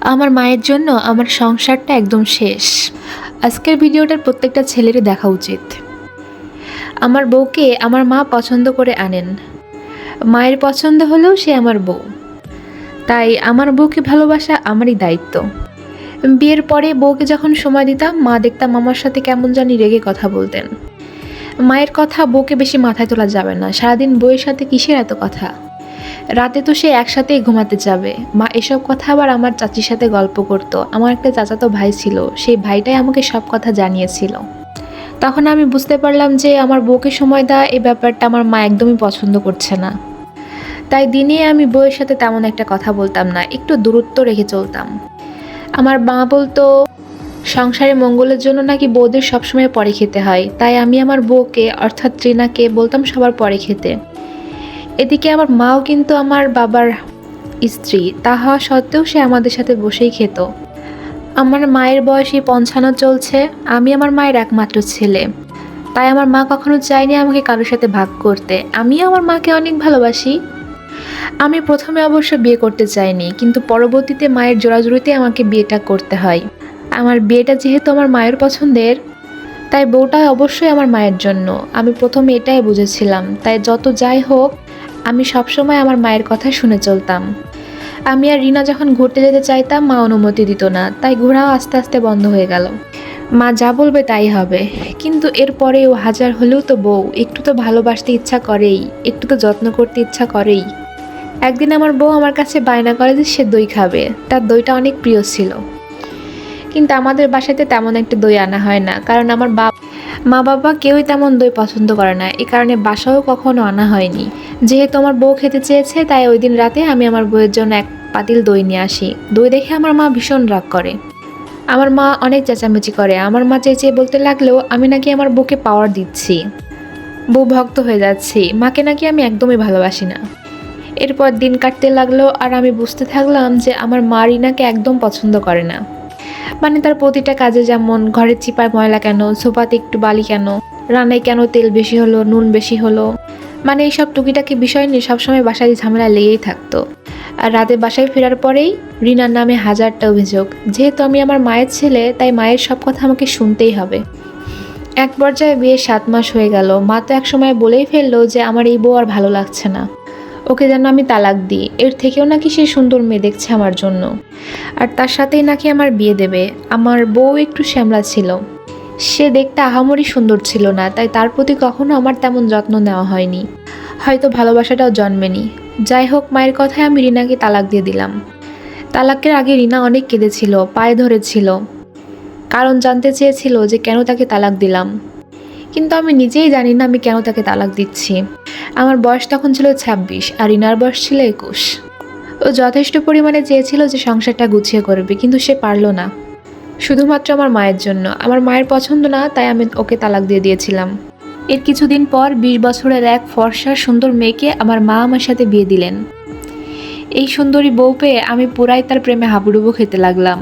আমার মায়ের জন্য আমার সংসারটা একদম শেষ। আজকের ভিডিওটার প্রত্যেকটা ছেলেরই দেখা উচিত। আমার বউকে আমার মা পছন্দ করে আনেন। মায়ের পছন্দ হলেও সে আমার বউ। তাই আমার বউকে ভালোবাসা আমারই দায়িত্ব। বিয়ের পরে বউকে যখন সময় দিতাম, মা দেখতাম আমার সাথে কেমন জানি রেগে কথা বলতেন। মায়ের কথা বউকে বেশি মাথায় তোলা যাবে না। সারাদিন বউয়ের সাথে কিসের এত কথা? রাতে তো সে একসাথেই ঘুমাতে যাবে। মা এসব কথা আবার আমার চাচির সাথে গল্প করতো। আমার একটা চাচাতো ভাই ছিল। সেই ভাইটাই আমাকে সব কথা জানিয়েছিল। তখন আমি বুঝতে পারলাম যে আমার বউকে সময় দেওয়া এই ব্যাপারটা আমার মা একদমই পছন্দ করছে না। তাই দিনে আমি বউয়ের সাথে তেমন একটা কথা বলতাম না। একটু দূরত্ব রেখে চলতাম। আমার মা বলতো, সংসারে মঙ্গলের জন্য নাকি বউদের সবসময় পরে খেতে হয়। তাই আমি আমার বউকে, অর্থাৎ ট্রিনাকে বলতাম সবার পরে খেতে। এদিকে আমার মাও কিন্তু আমার বাবার স্ত্রী। তা হওয়া সত্ত্বেও সে আমাদের সাথে বসেই খেত। আমার মায়ের বয়সী পঞ্চান্ন চলছে, আমি আমার মায়ের একমাত্র ছেলে। তাই আমার মা কখনো চায়নি আমাকে কারোর সাথে ভাগ করতে। আমি আমার মাকে অনেক ভালোবাসি। আমি প্রথমে অবশ্য বিয়ে করতে চাইনি, কিন্তু পরবর্তীতে মায়ের জোড়াজুড়িতে আমাকে বিয়েটা করতে হয়। আমার বিয়েটা যেহেতু আমার মায়ের পছন্দের, তাই বউটা অবশ্যই আমার মায়ের জন্য। আমি প্রথমে এটাই বুঝেছিলাম। তাই যত যাই হোক আমি সবসময় আমার মায়ের কথা শুনে চলতাম। আমি আর রিনা যখন ঘুরতে যেতে চাইতাম, মা অনুমতি দিত না, তাই ঘোরাও আস্তে আস্তে বন্ধ হয়ে গেল। মা যা বলবে তাই হবে, কিন্তু এরপরেও হাজার হলেও তো বউ, একটু তো ভালোবাসতে ইচ্ছা করেই, একটু তো যত্ন করতে ইচ্ছা করেই। একদিন আমার বউ আমার কাছে বায়না করে যে সে দই খাবে, তার দইটা অনেক প্রিয় ছিল। কিন্তু আমাদের বাসাতে তেমন একটা দই আনা হয় না, কারণ আমার বাপ মা বাবা কেউই তেমন দই পছন্দ করে না, এই কারণে বাসাও কখনো আনা হয়নি। যেহেতু আমার বউ খেতে চেয়েছে, তাই ওই দিন রাতে আমি আমার বউয়ের জন্য এক পাতিল দই নিয়ে আসি। দই দেখে আমার মা ভীষণ রাগ করে। আমার মা অনেক চেঁচামেচি করে। আমার মা চেঁচিয়ে বলতে লাগলেও আমি নাকি আমার বউকে পাওয়ার দিচ্ছি। বউ ভক্ত হয়ে যাচ্ছি। মাকে নাকি আমি একদমই ভালোবাসি না। এরপর দিন কাটতে লাগল আর আমি বুঝতে থাকলাম যে আমার মা রিনাকে একদম পছন্দ করে না। মানে তার প্রতিটা কাজে যেমন ঘরের চিপায় ময়লা কেন, সোফাতে একটু বালি কেন, রান্নায় কেন তেল বেশি হলো, নুন বেশি হলো মানে এইসব টুকিটাকি বিষয় নিয়ে সবসময় বাসায় ঝামেলা লেগেই থাকতো। আর রাতে বাসায় ফেরার পরেই রিনার নামে হাজারটা অভিযোগ। যেহেতু আমি আমার মায়ের ছেলে, তাই মায়ের সব কথা আমাকে শুনতেই হবে। এক পর্যায়ে বিয়ে সাত মাস হয়ে গেল। মা তো এক সময় বলেই ফেলল যে আমার এই বউ আর ভালো লাগছে না। ওকে যেন আমি তালাক দিই। এর থেকেও নাকি সে সুন্দর মেয়ে দেখছে আমার জন্য। আর তার সাথেই নাকি আমার বিয়ে দেবে। আমার বউ একটু শ্যামলা ছিল। সে দেখতে আহামরি সুন্দর ছিল না, তাই তার প্রতি কখনো আমার তেমন যত্ন নেওয়া হয়নি। হয়তো ভালোবাসাটাও জন্মেনি যাই হোক, মায়ের কথায় আমি রিনাকে তালাক দিয়ে দিলাম। তালাকের আগে রিনা অনেক কেঁদেছিল, পায়ে ধরেছিল। কারণ জানতে চেয়েছিল যে কেন তাকে তালাক দিলাম। কিন্তু আমি নিজেই জানি না আমি কেন তাকে তালাক দিচ্ছি। আমার বয়স তখন ছিল ছাব্বিশ আর রিনার বয়স ছিল একুশ। ও যথেষ্ট পরিমাণে চেয়েছিল যে সংসারটা গুছিয়ে করবে, কিন্তু সে পারল না। শুধুমাত্র আমার মায়ের জন্য। আমার মায়ের পছন্দ না, তাই আমি ওকে তালাক দিয়ে দিয়েছিলাম। এর কিছুদিন পর বিশ বছরের এক ফর্সা সুন্দর মেয়েকে আমার মা আমার সাথে বিয়ে দিলেন। এই সুন্দরী বউ পেয়ে আমি পুরাই তার প্রেমে হাবুডুবু খেতে লাগলাম।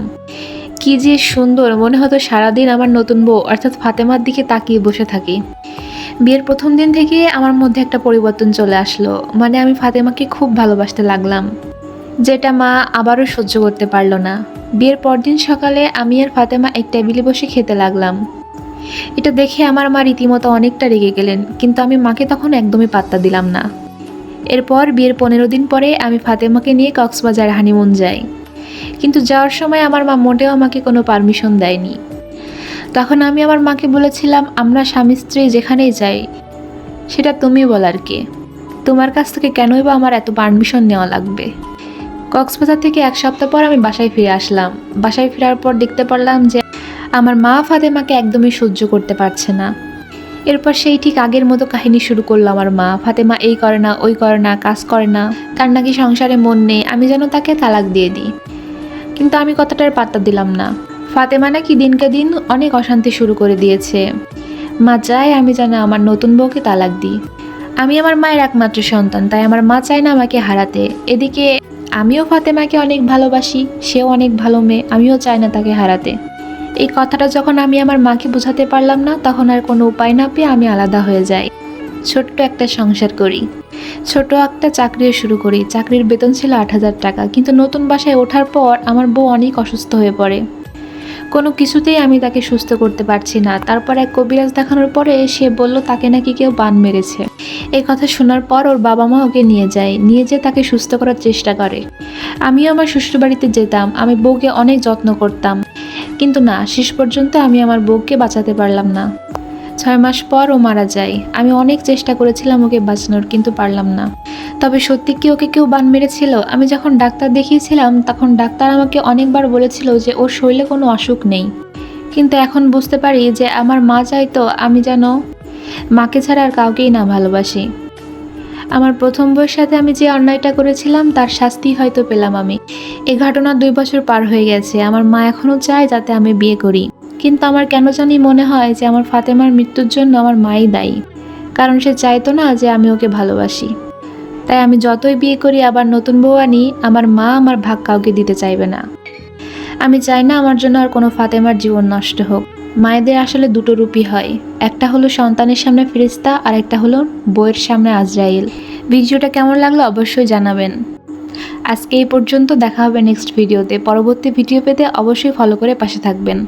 কি যে সুন্দর, মনে হতো সারাদিন আমার নতুন বউ, অর্থাৎ ফাতেমার দিকে তাকিয়ে বসে থাকি। বিয়ের প্রথম দিন থেকে আমার মধ্যে একটা পরিবর্তন চলে আসলো মানে আমি ফাতেমাকে খুব ভালোবাসতে লাগলাম। যেটা মা আবারও সহ্য করতে পারল না। বিয়ের পরদিন সকালে আমি আর ফাতেমা এক টেবিলে বসে খেতে লাগলাম। এটা দেখে আমার মা রীতিমতো অনেকটা রেগে গেলেন, কিন্তু আমি মাকে তখন একদমই পাত্তা দিলাম না। এরপর বিয়ের পনেরো দিন পরে আমি ফাতেমাকে নিয়ে কক্সবাজার হানিমুন যাই। কিন্তু যাওয়ার সময় আমার মা মোটেও আমাকে কোনো পারমিশন দেয়নি। তখন আমি আমার মাকে বলেছিলাম, আমরা স্বামী স্ত্রী যেখানেই যাই, সেটা তুমি বলার কে? তোমার কাছ থেকে কেনই বা আমার এত পারমিশন নেওয়া লাগবে? কক্সবাজার থেকে এক সপ্তাহ পর আমি বাসায় ফিরে আসলাম। বাসায় ফেরার পর দেখতে পারলাম যে আমার মা ফাতেমাকে একদমই সহ্য করতে পারছে না। এরপর সেই ঠিক আগের মতো কাহিনী শুরু করল আমার মা। ফাতেমা এই করে না, ওই করে না, কাজ করে না। তার নাকি সংসারে মন নেই, আমি যেন তাকে তালাক দিয়ে দিই। কিন্তু আমি কথাটার পাত্তা দিলাম না। ফাতেমা নাকি দিনকে দিন অনেক অশান্তি শুরু করে দিয়েছে। মা চায় আমি যেন আমার নতুন বউকে তালাক দিই। আমি আমার মায়ের একমাত্র সন্তান, তাই আমার মা চায় না আমাকে হারাতে। এদিকে আমিও ফাতেমাকে অনেক ভালোবাসি, সেও অনেক ভালো মেয়ে, আমিও চাই না তাকে হারাতে। এই কথাটা যখন আমি আমার মাকে বোঝাতে পারলাম না, তখন আর কোনো উপায় না পেয়ে আমি আলাদা হয়ে যাই। ছোট্ট একটা সংসার করি। ছোট একটা চাকরিও শুরু করি। চাকরির বেতন ছিল আট হাজার টাকা, কিন্তু নতুন বাসায় ওঠার পর আমার বউ অনেক অসুস্থ হয়ে পড়ে। কোনো কিছুতেই আমি তাকে সুস্থ করতে পারছি না। তারপর এক কবিরাজ দেখানোর পরে সে বলল, তাকে নাকি কেউ বান মেরেছে। এই কথা শোনার পর ওর বাবা মা ওকে নিয়ে যায়। নিয়ে যেয়ে তাকে সুস্থ করার চেষ্টা করে। আমিও আমার শ্বশুরবাড়িতে যেতাম। আমি বউকে অনেক যত্ন করতাম। কিন্তু না, শেষ পর্যন্ত আমি আমার বউকে বাঁচাতে পারলাম না। ছয় মাস পর ও মারা যায়। আমি অনেক চেষ্টা করেছিলাম ওকে বাঁচানোর, কিন্তু পারলাম না। তবে সত্যি কি ওকে কেউ বান মেরেছিল? আমি যখন ডাক্তার দেখিয়েছিলাম, তখন ডাক্তার আমাকে অনেকবার বলেছিল যে ওর শরীরে কোনো অসুখ নেই। কিন্তু এখন বুঝতে পারি যে আমার মা চাইতো আমি যেন মাকে ছাড়া আর কাউকেই না ভালোবাসি। আমার প্রথম বইয়ের সাথে আমি যে অন্যায়টা করেছিলাম, তার শাস্তি হয়তো পেলাম আমি। এ ঘটনা দুই বছর পার হয়ে গেছে। আমার মা এখনও চায় যাতে আমি বিয়ে করি। কিন্তু আমার কেন জানি মনে হয় যে আমার ফাতেমার মৃত্যুর জন্য আমার মাই দায়ী। কারণ সে চাইতো না যে আমি ওকে ভালোবাসি। তাই আমি যতই বিয়ে করি, আবার নতুন বউ আনি, আমার মা আমার ভাগ কাউকে দিতে চাইবে না। আমি চাই না আমার জন্য আর কোনো ফাতেমার জীবন নষ্ট হোক। মায়েদের আসলে দুটো রূপই হয়। একটা হলো সন্তানের সামনে ফেরিস্তা আর একটা হলো বইয়ের সামনে আজরাইল। ভিডিওটা কেমন লাগল অবশ্যই জানাবেন। আজকে এই পর্যন্ত দেখা হবে নেক্সট ভিডিওতে। পরবর্তী ভিডিও পেতে অবশ্যই ফলো করে পাশে থাকবেন।